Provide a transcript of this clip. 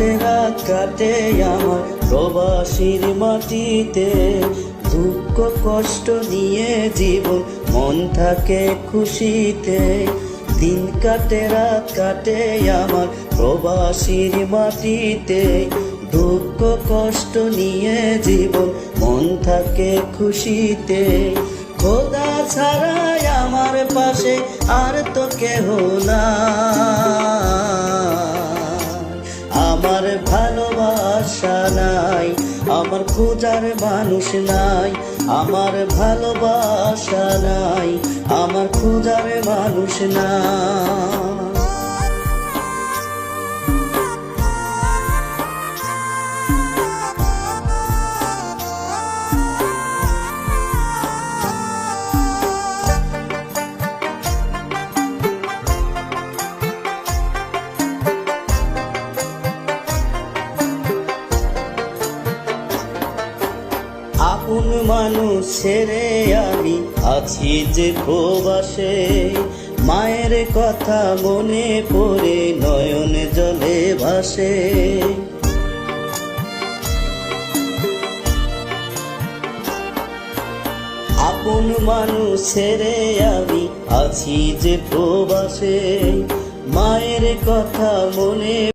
রাত কাটে আমার প্রবাসীর মাটিতে। দুঃখ, কষ্ট নিয়ে জীবন, মন থাকে খুশিতে। দিন কাটে, রাত কাটে আমার প্রবাসীর মাটিতে। দুঃখ, কষ্ট নিয়ে জীবন, মন থাকে খুশিতে। খোদা ছাড়াই আমার পাশে আর তো কেহ না ভালোবাসা নাই আমার খোঁজার মানুষ নাই আমার ভালোবাসা নাই আমার খোঁজার মানুষ নাই। আপন মানুষ ছেড়ে আমি আছি যে প্রবাসে। মায়ের কথা মনে পড়ে নয়ন জলে ভাসে। আপন মানুষ আমি আছি যে প্রবাসে। মায়ের কথা মনে